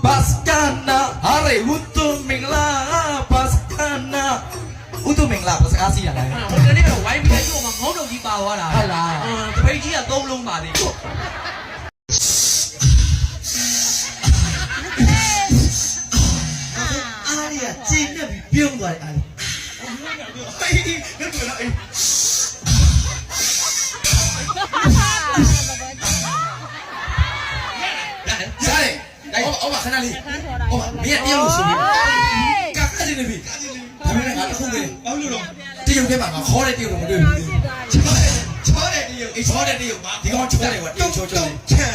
Paskana hari untuk mingla Paskana untuk mingla pas kasih ya lah. Kalau ni kalau wife dia tu orang ngono di bawah lah. Alah. Tapi dia tu belum mati. အားရကျင်းနေပြီးပြုံးသွားတယ်အား။ဟေးငါတို့လာအေး အော်ခဏလေးအော်မင်းတရားလို့ဆိုပြီးကာကားနေပြီဒါပေမဲ့ငါအခုပဲဘာလို့တော့တရုတ်ထဲမှာငါခေါ်တဲ့တရုတ်ကိုမတွေ့ဘူးချောတဲ့တရုတ်အေးချောတဲ့တရုတ်ငါဒီကောင်ချောတယ်ကွာတုံချောချောချန်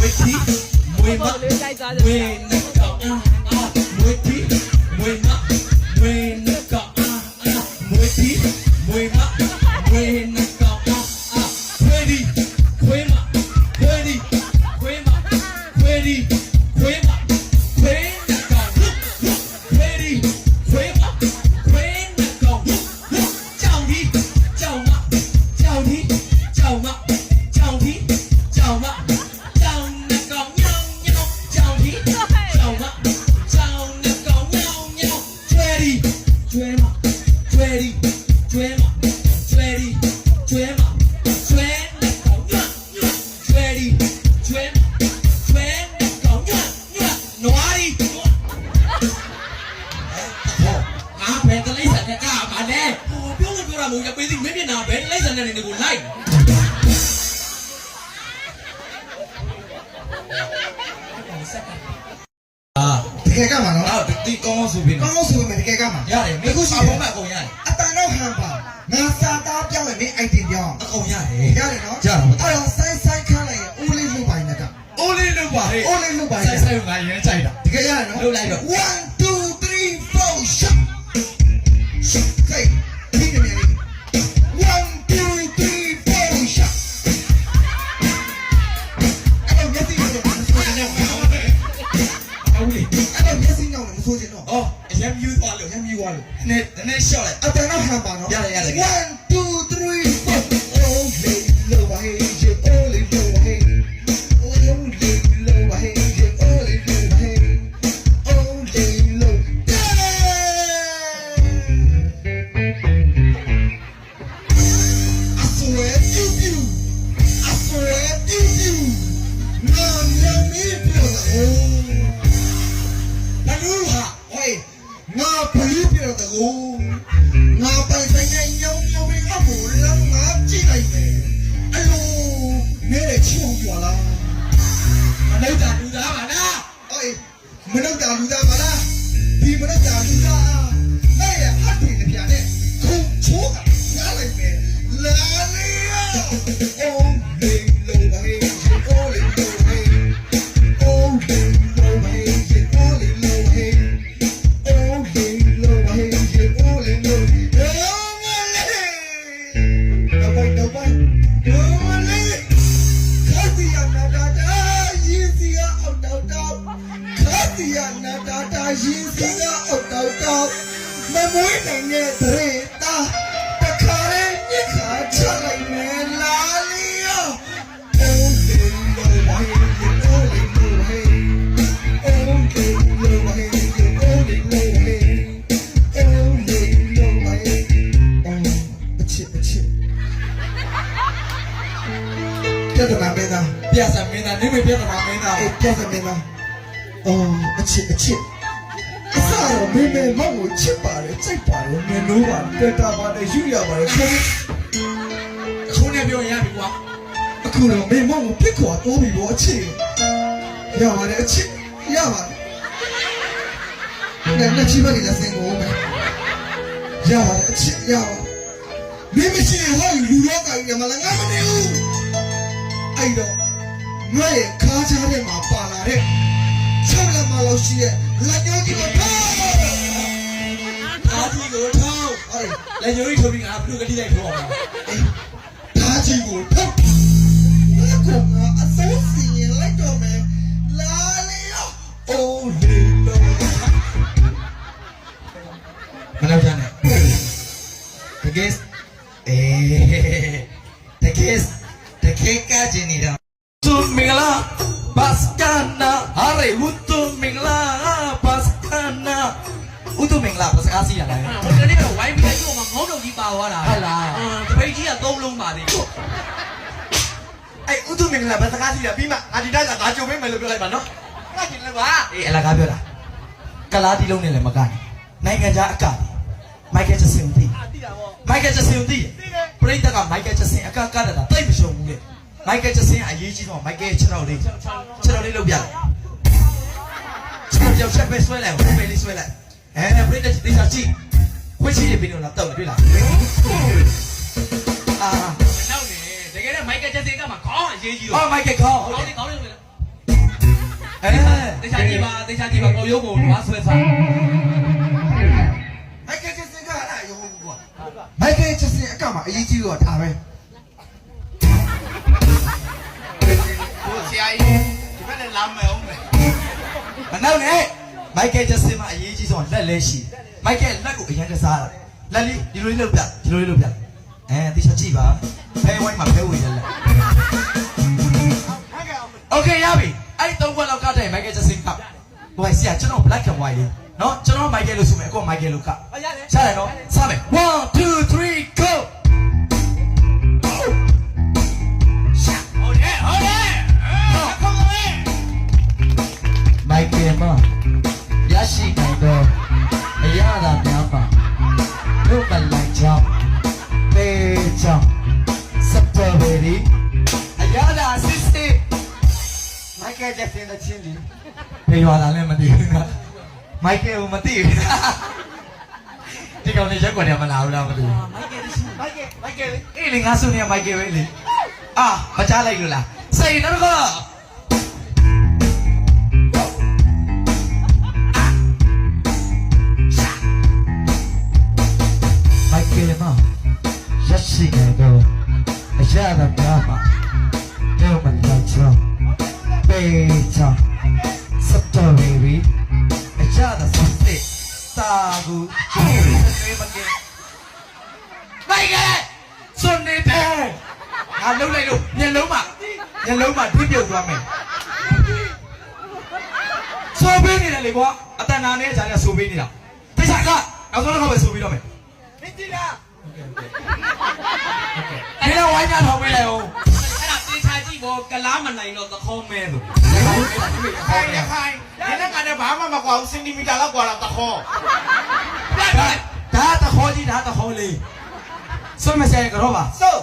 ဝေတီဝေမဝေနေ Shall I? 忙 ပြတ်တယ်မင်းလားအော်အချစ်အချစ်အစားတော့မင်းမင်းမောက်ကိုချစ်ပါတယ်စိတ်ပါတယ်မင်းတို့ပါတက်တာပါတယ်ယူရပါတယ်ခုခုနဲ့ပြောရင်ရပြီကွာအခုတော့မင်းမောက်ကိုပြစ်ခွာတိုးပြီပေါ့အချစ်ရပါတယ်အချစ်ရပါတယ်နဲ့နဲ့ချိမကြီးစင်ကိုမယ်ရပါတယ်အချစ်ရပါမင်းမရှိရင်ဟောလူရောကိုင်းနေမလားငါမနေဘူးအဲ့တော့ ငါရဲ့ခါးချားထဲမှာပါလာတဲ့ချောက်လက်မလို့ရှိရဲ့လက်ညှိုးကြီးကိုထားအားကြီးကိုထောင်းအဲ့လက်ညှိုးကြီးထုတ်ပြီးငါဘလူကတိလိုက်ထိုးအောင်ထားကြီးကိုထုတ်လက်ကိုငါအစိုးစီရင်လိုက်တော့မယ်လာလေယောအိုးလေတော့မလောက်ကြနဲ့တကယ်အေးတကယ်တကယ်ကကြနေတော့သူမင်္ဂလာ ဘတ်စကနာဟာရေဝတ်သူမင်္ဂလာဘတ်စကနာဥတုမင်္ဂလာဘတ်စကားစီရလားဟိုတနေ့ကတော့ဝိုင်းပြီးလိုက်တော့မှငေါတုံကြီးပါသွားတာဟုတ်လားအင်းတပိတ်ကြီးကသုံးလုံးပါသေးတယ်အဲ့ဥတုမင်္ဂလာဘတ်စကားစီရပြီးမှအာဒီတာကငါကြုံပေးမယ်လို့ပြောလိုက်ပါနော်ငါကျင်လည်းပါအေးအလကားပြောတာကလားတီလုံးနဲ့လည်းမကနေနိုင်ငံခြားအကမိုက်ကယ်ဂျက်ဆင်ကိုသိအာတိတာပေါ့မိုက်ကယ်ဂျက်ဆင်ကိုသိပရိသတ်ကမိုက်ကယ်ဂျက်ဆင်အကကတတာတိတ်မရှုံဘူးလေ မိုက်ကယ်ဂျက်ဆင်ကအရေးကြီးတော့မိုက်ကယ်ခြေထောက်လေးခြေထောက်လေးလုပ်ပြလိုက်ခြေထောက်ကြောက်ချက်ပဲဆွဲလိုက်ဟိုပဲလေးဆွဲလိုက်အဲပရိသတ်တေချာကြည့်ခွေးချီတွေပြီးတော့လာတော့တွေ့လားအာနောက်နေတကယ်တော့မိုက်ကယ်ချက်စင်ကမှခေါင်းအရေးကြီးအော်တော့မိုက်ကယ်ခေါင်းခေါင်းလေးခေါင်းလေးလို့အဲတေချာကြည့်ပါတေချာကြည့်ပါကိုရုံးကိုနွားဆွဲစားမိုက်ကယ်ဂျက်ဆင်ကအဲ့ဒါရောဘူးကွာမိုက်ကယ်ဂျက်ဆင်အကမှာအရေးကြီးတော့ဒါပဲ ရာကြီးဒီဘက်နဲ့လာမယ်အောင်မယ် မနောက်နဲ့မိုက်ကယ်ဂျက်ဆင်မှာအရေးကြီးဆုံးလက်လဲရှိမိုက်ကယ်လက်ကိုအရင်ကစားတာလက်လေးဒီလိုလေးလုပ်ပြဒီလိုလေးလုပ်ပြအဲတေချာကြည့်ပါဖဲဝိုင်းမှာဖဲဝေရလက် โอเคရပြီအဲ့ဒီသုံးခွက်လောက်ကတဲ့ Michael Jackson ကဟိုဆရာကျွန်တော် black and white လေးเนาะကျွန်တော် Michael လို့ဆိုမယ်အကော Michael လို့က အရတယ် ရတယ်เนาะစမယ်1 2 3 go Michael မရရှိနိုင်တော့အရာသာများပါတို့မလိုက်ချောင်းပေချောင်းစပယ်ဘယ်ရီအရာသာစစ်စစ် Michael Jackson တဲ့ချင်းလीဖေးရွာလာလည်းမသိဘူးက Michael ကိုမသိဘူးဒီကောင်လေးရက်ွက်တယ်မလာဘူးလားမသိဘူးမိုက်ကယ်ရှိမိုက်ကယ်မိုက်ကယ်လေးအေးလေငါစုနေမိုက်ကယ်ပဲလေအာမချလိုက်လို့လားစိတ်တော့က ရရှိနေတော့အရာသာများပါတော့မလိုက်ချောင်းပေချောင်းစတော်ဘီဘီအရာသာစစ်စစ်တာကူချေးနေမကယ်မိုက်ကယ်စွန်နေတယ်ငါလှုပ်လိုက်လို့မျက်လုံးမှာမျက်လုံးမှာပြပြုတ်သွားမယ်ဆိုပေးနေတယ်လေကွာအတန်နာနဲ့ဂျာနဲ့ဆိုပေးနေတာတိကျကနောက်ဆုံးတော့ပဲဆိုပြီးတော့မယ်မင်းကြည့်လား ဒီတော့ဝိုင်းများထောင်ပေးလိုက်အောင်အဲ့ဒါတေချာကြည့်ဘောကလားမနိုင်တော့သခေါင်းမဲလို့ခိုင်ရခိုင်ဒီနေ့ကနေဘာမှမကွာဘူးစင်တီမီတာလောက်ကွာတော့တခေါ်ပြတ်ဒါတယ်ဒါတခေါ်ကြီးဒါတခေါ်လေးစွန့်မစဲကတော့ပါဆို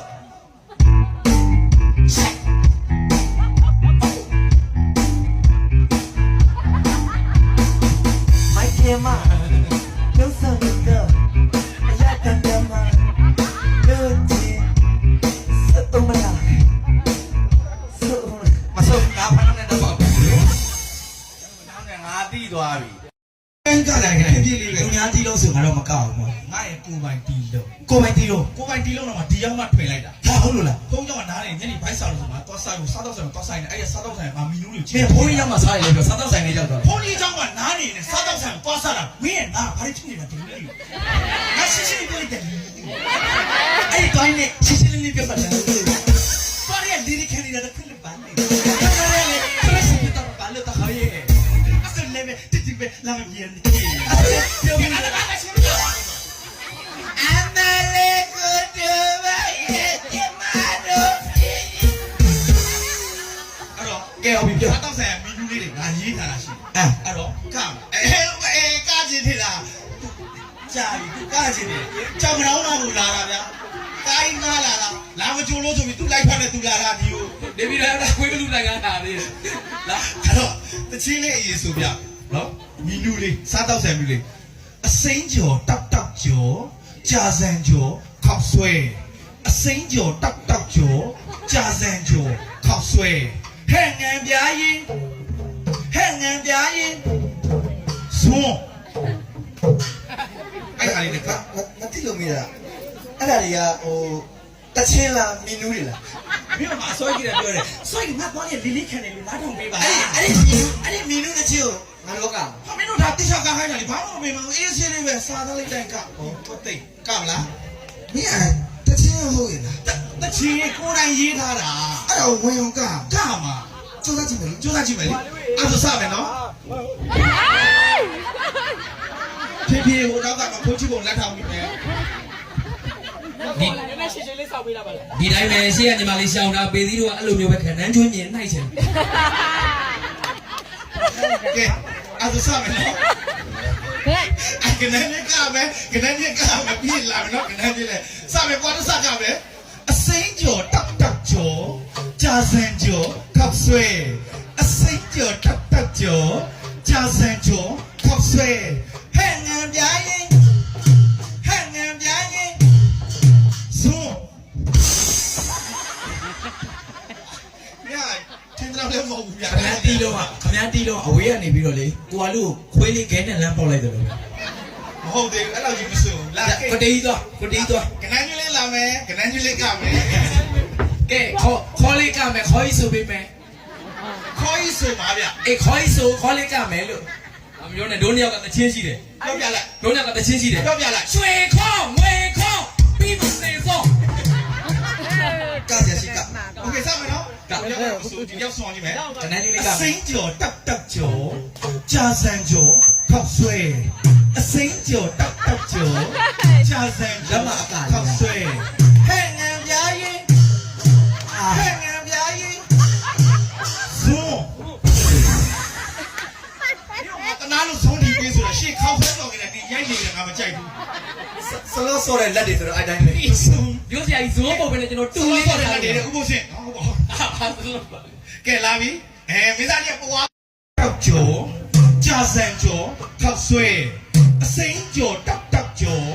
မိုက်ကယ်မ ကောင်းဘူးငါရဲ့ကိုပိုင်တီလို့ကိုပိုင်တီလို့ကိုပိုင်တီလို့တော့ဒီရောက်မှထွင်လိုက်တာဟာဟုတ်လို့လားသုံးကြောင်ကနားတယ်ညနေဘိုက်ဆောင်လို့ဆိုမှာသွားဆိုင်ကိုစားတော့ဆိုင်သွားဆိုင်နဲ့အဲ့ရစားတော့ဆိုင်မှာမီနူးတွေချဲဘုန်းကြီးရောက်မှစားရတယ်ပြောစားတော့ဆိုင်လေးရောက်သွားဘုန်းကြီးကြောင့်ကနားနေတယ်စားတော့ဆိုင်သွားစားတာမင်းရဲ့နားဘာလို့ဖြစ်နေတာဒီလိုလဲငါရှိရှိပြောလိုက်တယ်အဲ့တိုင်းနဲ့ရှိရှိလေးလေးပြောပါတယ်ဘာရဲ့ဒီခဏနေတာတစ်ခဏပန်းနေတယ်ဘာရဲ့လဲခရစ်တော်ဘာလို့တခါရဲ့အဲ့ဒါလည်းတိတိပဲလာမပြေနေတယ်ပြောပြနေတာ ကဲဟုတ်ပြီပြောစားတော့ဆိုင်မီနူးလေးတွေငါရေးထားတာရှိတယ်အဲ့အဲ့တော့ကအဲအဲကကြည့်ထလားကြာပြီသူကကြည့်တယ်ကြောင်ကြောင်လာကိုလာတာဗျာကိုင်းနားလာတာလာမကြိုလို့ဆိုပြီးသူလိုက်ဖက်နဲ့သူလာတာဒီကိုနေပြီးတော့ခွေးကလူနိုင်ငံတာလေးလာအဲ့တော့တချင်းလေးအရေးဆိုပြနော်မီနူလေးစားတော့ဆိုင်မီလေးအစိမ်းကျော်တောက်တောက်ကျော်ကြာစံကျော်ခောက်ဆွဲအစိမ်းကျော်တောက်တောက်ကျော်ကြာစံကျော်ခောက်ဆွဲ ဟဲ့ငံပြားရင်ဟဲ့ငံပြားရင်ဇွန်းအဲ့ဟာလေးကမတိလို့မိတာအဲ့ဒါတွေကဟိုတချင်းလားမီနူးတွေလားမင်းကဆွဲကြည့်တယ်ပြောတယ်ဆွဲကြည့်ငါသွားရင်လီလီခံတယ်လို့နားထောင်ပေးပါအဲ့အဲ့ဒီမီနူးအဲ့ဒီမီနူးတစ်ချင်းကိုငါတို့ကဟာမင်းတို့ဒါတိချောက်ကခိုင်းတာလေဘာမှမပေးမဘူးအေးဆေးလေးပဲစားသားလိုက်တိုင်ကဟောတော့တိတ်ကမလားမင်းအဲ့တချင်းဟုတ်ရဲ့လားတချီကိုယ်တိုင်ရေးထားတာ အဲ့တော့ဝင်အောင်ကကမှာစူးစမ်းကြည့်မယ်လို့ကြိုးစားကြည့်မယ်လေအဲ့ဒါစမယ်နော်ဖြည်းဖြည်းဟိုတော့ကတော့ဖိုးချီပုံလက်ထောင်ပြီးမယ်ဒီဒီတိုင်းပဲရှေ့ကညီမလေးရှောင်းတာပေသီးတို့ကအဲ့လိုမျိုးပဲခဏန်းကျွင်းမြင်နှိုက်ချင်ကဲအဲ့ဒါစမယ်နော်အကနန်းလေးကမယ်ကနန်းလေးကမယ်ပြည့်လာမယ်နော်ကနန်းလေးလေစမယ်ကွာတော့စကမယ်အစိမ်းကျော်တောက်တောက်ကျော် ကြာစံကျော်ခောက်ဆွဲအစိမ်းကျော်တောက်တောက်ကျော်ကြာစံကျော်ခောက်ဆွဲဟဲ့ငံပြားရင်ဟဲ့ငံပြားရင်ဇွန်းညထင်တယ်လည်းမဟုတ်ဘူးဗျာခမန်းတီးလုံးကခမန်းတီးလုံးအဝေးကနေပြီးတော့လေကိုကလူကိုခွေးလေးခဲနဲ့လမ်းပေါက်လိုက်တယ်လို့မဟုတ်သေးဘူးအဲ့လိုကြီးမစိုးဘူးလာကဲကိုတေးကြီးသွားကိုတေးကြီးသွားကနန်းကြီးလေးလာမယ်ကနန်းကြီးလေးကမယ် ကဲခေါ်ခေါ်လေးကမယ်ခေါ်ကြီးဆိုပေးမယ် ခေါ်ကြီးဆိုပါဗျ အေးခေါ်ကြီးဆိုခေါ်လေးကမယ်လို့အမပြောနဲ့ဒိုးနှစ်ယောက်ကတချင်းရှိတယ် ပြောပြလိုက် ဒိုးနှစ်ယောက်ကတချင်းရှိတယ် ပြောပြလိုက် ရွှေခေါငွေခေါပြီးမနေစော ကရရှိက โอเคစမယ်နော်ဒါလည်းမစိုးဒီရောက်ဆောင်ကြည့်မယ် ခဏန်းကြီးလေးက အစိမ်းကျော်တက်တက်ကျော်ကြာစံကျော်ခောက်ဆွဲအစိမ်းကျော်တက်တက်ကျော်ကြာစံကျော်ခောက်ဆွဲ ကြိုက်ဘူးစလောဆော်တဲ့လက်တွေဆိုတော့အဲ့တိုင်းပဲဒီဇွန်းပြောစရာကြီးဇိုးပုံပဲနဲ့ကျွန်တော်တူတူလေးလေးနဲ့နဲ့ထားတတယ်ည်းဥပုရှင်ဟုတ်ပါအာဇိုးကဲလာပြီအဲမင်းသားကြီးပွားတောက်ကျော်ကြာစံကျော်ခောက်ဆွဲအစိမ်းကျော်တောက်တောက်ကျော်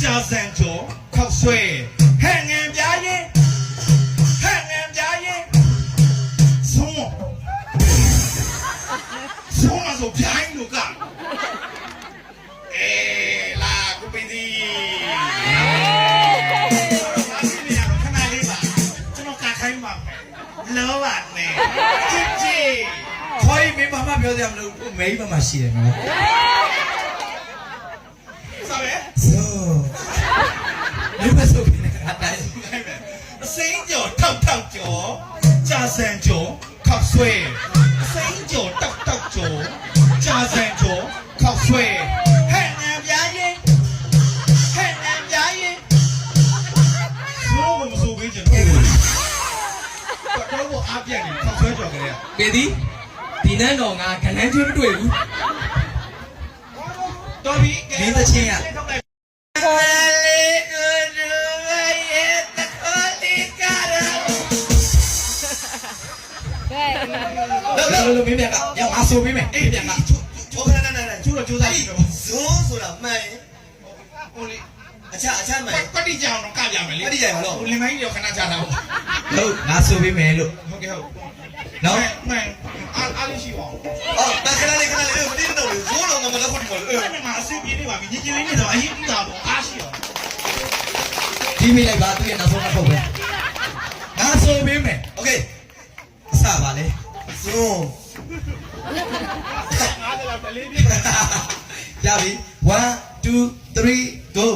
ကြာစံကျော်ခောက်ဆွဲဟဲ့ငံပြားရင်ဟဲ့ငံပြားရင်ဆုံးဆုံးမဆိုပြိုင်း မယ်လောပါနဲ့ချစ်ချစ်ခေါ်ရင်မင်းဘာမှပြောစရာမလိုဘူးမိန်းမမရှိတယ်နော်စားပဲဆိုမင်းမဆိုပြီးနေတာတိုင်းအစိမ်းကျော်ထောက်ထောက်ကျော်ကြာစံကျော်ခောက်ဆွဲအစိမ်းကျော်တောက်တောက်ကျော်ကြာစံကျော်ခောက်ဆွဲ အားပြတ်နေခောက်ဆွဲကြော်ကြတဲ့ပေသည်ဒီနန်းတော်ငါခဏန်းကျွေးမတွေ့ဘူးတော်ပြီမင်းသချင်းရလောလောလို့လို့မင်းမြတ်ကရောက်ငါဆိုပေးမယ်အေးပြန်ကချိုးခဏခဏခဏကျိုးတော့ကျိုးစားပြီတော့ဇွန်းဆိုတာမှန်ရင်ဟိုလေ အချအချမှန်ရင် ပတိကြောင်တော့ကပြမယ်လေ ပဋိကြိုင်မလို့ ဟိုလင်မိုင်းရောခဏချတာဟုတ် ဟုတ်ငါဆိုပေးမယ်လို့ ဟုတ်ကဲ့ဟုတ် နော် မှန်အားအားလေးရှိပါဦး အော်တခဏလေးခဏလေးမသိတော့ဘူးဇွန်းတော့မ မလို့ခေါ်တယ်အဲ့ဒါငါအစင်ပြေးနေပါပြီညင်ညင်လေးနေတော့အရင်ပြီးတာပေါ့အားရှိရော ဒီမိလိုက်ပါသူရဲ့နောက်ဆုံးတစ်ခုပဲငါဆိုပေးမယ်โอเคအစပါလေဆို ငါလည်းပလေးပြေး ရပြီ1 2 3 go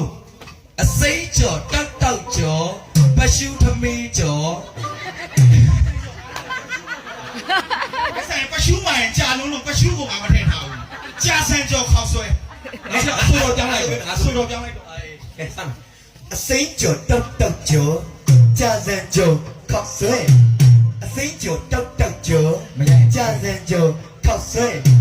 အစိမ့်ကျော်တောက်တောက်ကျော်ပရှုထမင်းကျော်ဆိုင်ပရှူးမိုင်ကြာလုံးလို့ပရှူးကိုငါမထည့်ထားဘူးကြာဆန်ကြောခေါက်ဆွဲနောက်ဆုံးအဆိုတော်ကြောင်းလိုက်ပဲငါဆိုတော်ကြောင်းလိုက်တော့အဲကဲစမ်းအစိမ့်ကျော်တောက်တောက်ကျော်ကြာစံကျော်ခောက်ဆွဲအစိမ့်ကျော်တောက်တောက်ကျော်မရကြာစံကျော်ခောက်ဆွဲ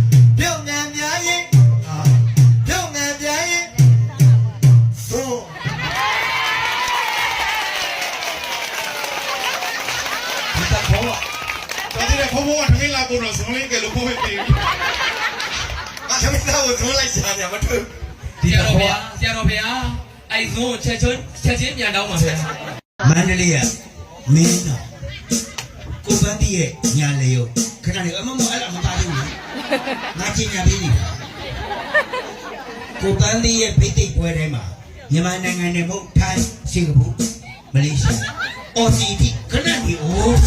ကထမင်းလာပို့တော့ဇွန်လေးကလို့ပို့ပေးပြီငါသမီးသားကိုသွန်းလိုက်ရှာနေမတွေ့ဆရာတော်ဗျာဆရာတော်ဗျာအဲ့ဇုံးချက်ချင်းချက်ချင်းပြန်တောင်းပါဗျာမန္တလေးကမင်းတော်ကိုပန်းတီးရဲ့ညာလေယောခဏလေးအမမအဲ့ဒါမပါဘူးလေငါချင်းညာပြီးနေတာကိုပန်းတီးရဲ့ဖိတ်သိပ်ပွဲထဲမှာမြန်မာနိုင်ငံနဲ့မဟုတ်ထိုင်းစင်ကာပူမလေးရှားအော်စီတီခဏလေးအိုး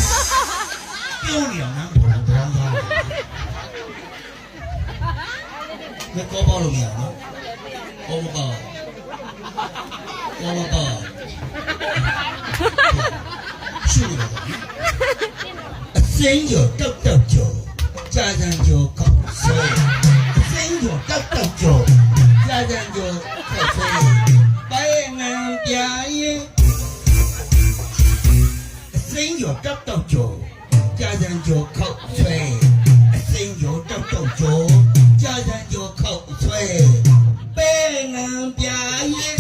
ပြောနေတော့နား မကောပေါ့လို့မရနော်ကောမကောကောမကောရှိတယ်ပေါ့အစိမ်းကျော်တောက်တောက်ကျော်ကြာစံကျော်ခောက်ဆွဲအစိမ်းကျော်တောက်တောက်ကျော်ကြာစံကျော်ခောက်ဆွဲပဲငံပြာရင်အစိမ်းကျော်တောက်တောက်ကျော်ကြာစံကျော်ခောက်ဆွဲ ပဲငံပြာရင်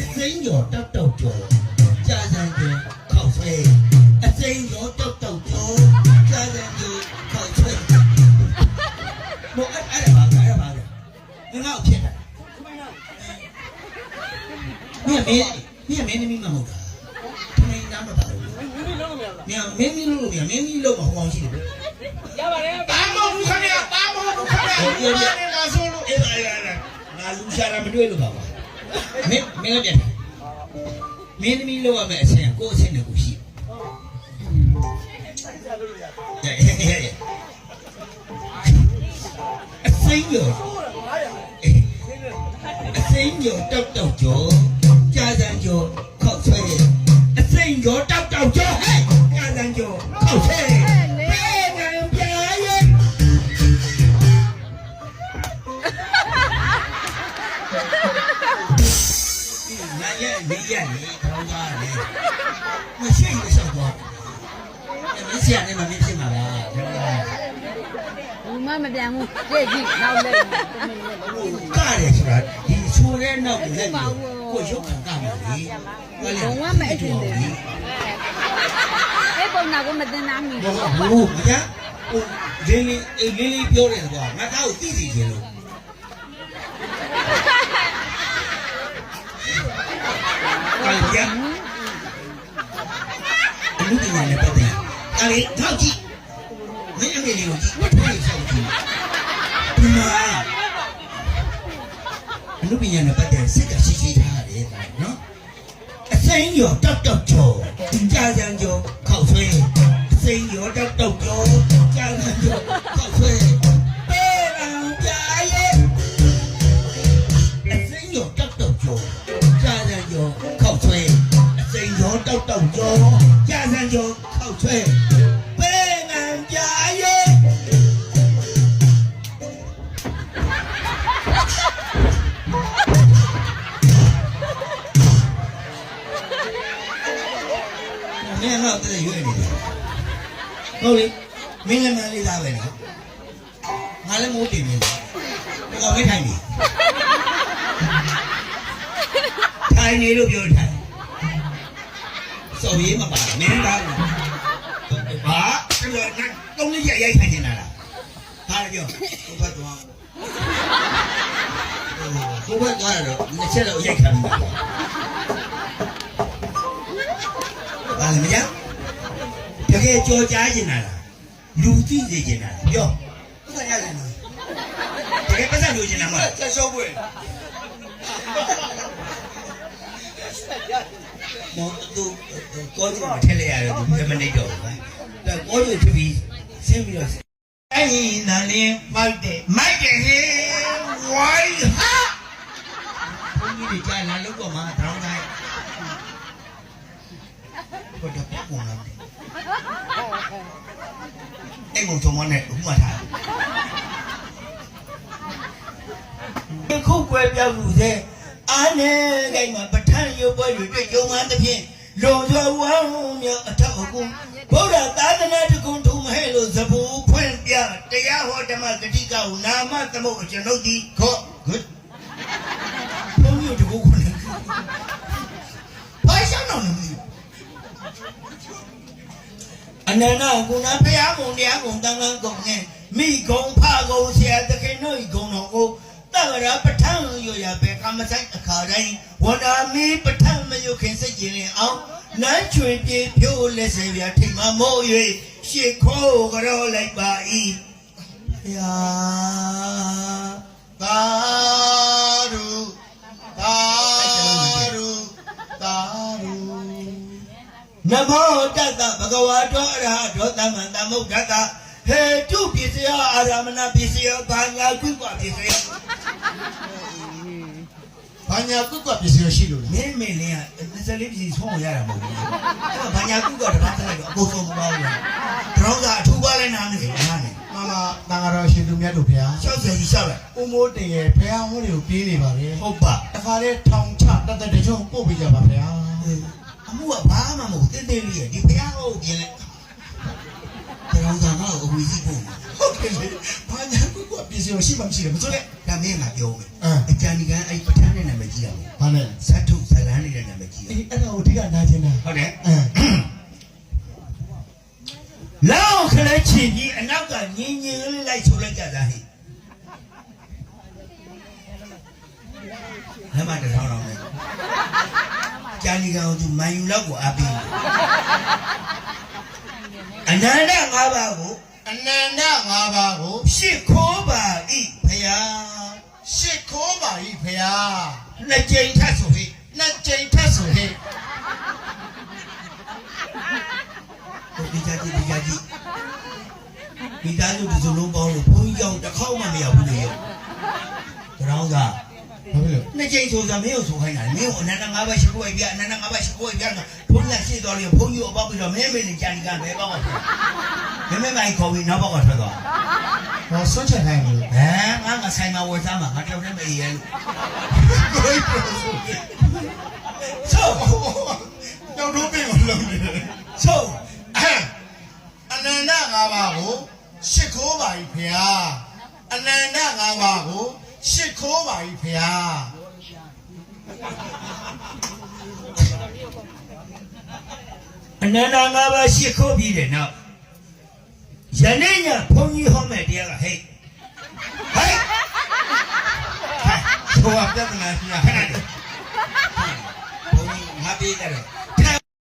အစိမ်းကျော်တောက်တောက်ကျော်ကြာစံကျော်ခောက်ဆွဲအစိမ်းကျော်တောက်တောက်ကျော်ကြာစံကျော်ခောက်ဆွဲဘောအဲ့အဲ့ဒါပါအဲ့ဒါပါငါ့ကိုဖြစ်တာမင်းမင်းမင်းမင်းမင်းမဟုတ်တာခမင်းနားမပါဘူးမင်းမင်းလုံးမရဘူးမင်းမင်းလုံးလို့မရမင်းမင်းလုံးမဟောင်းရှိတယ် တာမဟုတ်ဘူးခင်ဗျာတာမဟုတ်ဘူး ခင်ဗျာဘာလဲငါဆိုလို့အဲ့ဒါအဲ့ဒါငါလူရှာတာမတွေ့လို့ပါပါမင်းမင်းကပြန်မင်းသမီးလောက်ရမယ်အဆင်ကိုအဆင်နဲ့ကိုရှိတယ်အစိမ်းရောအစိမ်းရောတောက်တောက်ကြော ပြန်ဘူးကြည့်ကြည့်နောက်လိုက်ကားရဆိုတာဒီချိုးတဲ့နောက်ကိုလက်ပြီးကိုရုပ်ခံကမှာလေဘုံဝမအထင်တယ်အဲ့ပုံနာကိုမတင်နာမီဘောဘူးမကြဟိုလင်းလေးအေးလင်းလေးပြောတယ်ကွာငါတောက်သိသိချင်းလို့ကာရအမှုပညာနဲ့ပတ်သက်ကာလေထောက်ကြည့်မင်းအမေလေးကိုကြည့် ဘာလို့ဆောက်ကြည့်ဒီမှာအမှုပညာနဲ့ပတ်သက်စိတ်ကရှိရှိထားရတယ်နော်အစိမ်းရောတောက်တောက်ကျော်ကြာကြံကျော်ခော မင်းတော့တည်းရွေးနေတယ်ဟုတ်လေမင်းလည်းမလေးသားပဲနော်ငါလည်းမိုးတင်နေတယ်ဒီကောင်လေးထိုင်နေထိုင်နေလို့ပြောထိုင်စော်ပြီးမပါမင်းသားဘာအဲ့တော့ငါတုံးလေးရိုက်ရိုက်ထိုင်နေတာလားဘာလဲပြောဘုဘတ်သွားဘုဘတ်သွားတော့နှစ်ချက်တော့ရိုက်ခံမှာဘာလဲမကြောက် တကယ်ကြော်ကြားနေတာလားလူသိစေချင်တာလားပြောဥစ္စာရတယ်နော်ဘယ်ပတ်စံလိုချင်တာမလဲချက်ရှုံးပွင့်မောသူကောကျိုထည့်လိုက်ရတယ်သူမနေတော့ဘူးဒါကောကျိုဖြစ်ပြီးဆင်းပြီးတော့အဲ့ဒီနာလင်းမိုက်တယ်မိုက်တယ်ဟေးဝိုင်းဟာဘုန်းကြီးတွေကြာလာလို့တော့မှာတောင်းတိုင်းဘယ်တော့ပုံလာတယ် အဲ့ကောင်ချုံမနဲ့ဥမထားဒီခုတ်ပွဲပြောက်လို့စေအာနေကိမှာပဋ္ဌာန်းရုပ်ပွဲတွေတွေ့ယုံမှန်းသဖြင့်လွန်စွာဝမ်းမြောက်အထောက်အကူဘုရားသာသနာတကုံထုံမဟဲ့လို့ဇဘူဖွင့်ပြတရားဟောဓမ္မဂတိကဟုနာမသမုတ်အကျွန်ုပ်ဒီခော့ good ဘုန်းကြီးတကူခုနေဘာရှောင်းတော့နေမလို့အ နန္တကုဏဘုရားကုံတရားကုံတန်ခါကုံနဲ့မိကုံဖကုံဆရာသခင်တို့ဤကုံတော်ကိုတဝရပဋ္ဌာန်းရရပဲကမ္မဆိုင်အခါတိုင်းဝန္တာမီပဋ္ဌာန်းမယုခင်စိတ်ကျင်လင်အောင်နန်းချွေပြေဖြိုးလက်စေပြထိတ်မမိုး၍ရှေခိုးကြောလိုက်ပါ၏ဘုရားသာဓုသာဓုသာဓု နမောတတ္တဘဂဝါတောအရဟတောသမ္မာသမ္ဗုဒ္ဓတ္တဟေတုပစ္စယအာရမဏပစ္စယဘာညာကုကပစ္စယဘာညာကုတ်ကပစ္စည်းရှိလို့မင်းမင်းလေးက24ပစ္စည်းဆုံးရတာမဟုတ်ဘူးအဲ့ဘာညာကုကတပတ်တက်လိုက်တော့အကုန်ဆုံးမပါဘူးလားတရောင်းစာအထူးပါလဲနားနေတယ်နားနေမမတန်ဃာတော်ရှင်သူမြတ်တို့ဖျား60ကြီးရှောက်လိုက်ဦးမိုးတင်ရဲ့ဖျားဟောတွေကိုပြေးနေပါလေဟုတ်ပါတခါလေထောင်ချတတ်တဲ့တချို့ပို့ပေးကြပါဗျာ အမှုကဘာမှမဟုတ်တင်းတင်းလေးရဲ့ဒီဖះဟုတ်ပြင်လိုက်တရောင်းစာကတော့အဝီကြီးပုံဟုတ်ကဲ့လေဘာညာကုတ်ကပစ္စည်းရှိမှမရှိတယ်မစိုးနဲ့ဒါမင်းကပြောမယ်အင်းအကြံဒီကန်းအဲ့ပဋ္ဌာန်းနဲ့နာမည်ကြီးရမယ်ဘာလဲဇတ်ထုဇလန်းနေတဲ့နာမည်ကြီးရအေးအဲ့ဒါကိုအဓိကနားကျင်တာဟုတ်တယ်အင်းလောက်ခလဲချင်ကြီးအနောက်ကညင်ညင်လေးလိုက်ဆိုလိုက်ကြတာဟိလမ်းမတစ်ထောင်တော့မယ် ကြာနီကောင်သူမန်ယူလောက်ကိုအားပေးတယ်အနန္တ၅ပါးကိုအနန္တ၅ပါးကိုရှစ်ခိုးပါဤဖယားရှစ်ခိုးပါ၏ဖျားနှစ်ကြိမ်ထပ်ဆိုဟိနှစ်ကြိမ်ထက်ဆိုဟဲ့ဟိုဒီကြကြီးဒီကြကြီးဒီသားစုဒီစုလုံးပေါင်းလို့ဘုန်းကြီးကြောင့်တစ်ခေါက်မှမရောက်ဘူးလေကြောင်းက ဘာဖြစ်လို့နှစ်ကြိမ်ဆိုတာမင်းကိုဆိုခိုင်းတာမင်းကိုအနန္တငါးပါးရှိခိုးပြအနန္တငါးပါးရှိခိုးပြကဘုန်းကြီးရှင်းတော်လေဘုန်းကြီးကိုအပေါက်ပြီးတော့မင်းမင်းနဲ့ကြာဒီကဘဲပေါက်ပါမင်းမင်းမိုင်ခေါ်ပြီးနောက်ပေါက်ကထွက်သွားဟောဆွန့်ချက်နိုင်လို့ဟမ်ငါငါဆိုင်မှာဝယ်စားမှာငါတောက်တယ်မအေးရဲလို့ကိုယ်ပြောဆိုတယ်ဆိုတော့တော့ပြင်လို့နေတယ်ဆိုအနန္တ၅ပါးကိုရှစ်ခိုးပါ၏ဖျားအနန္တ၅ပါးကို ရှစ်ခိုးပါ၏ဖျားအနန္တငါးပါးရှိခိုးပြီးတယ်နောက်ယနေ့ညဘုန်းကြီးဟောမဲ့တရားကဟဲ့ဟဲ့ဟိုကပြဿနာရှိရခဏလေးဘုန်းကြီးငါပြေးကြတယ်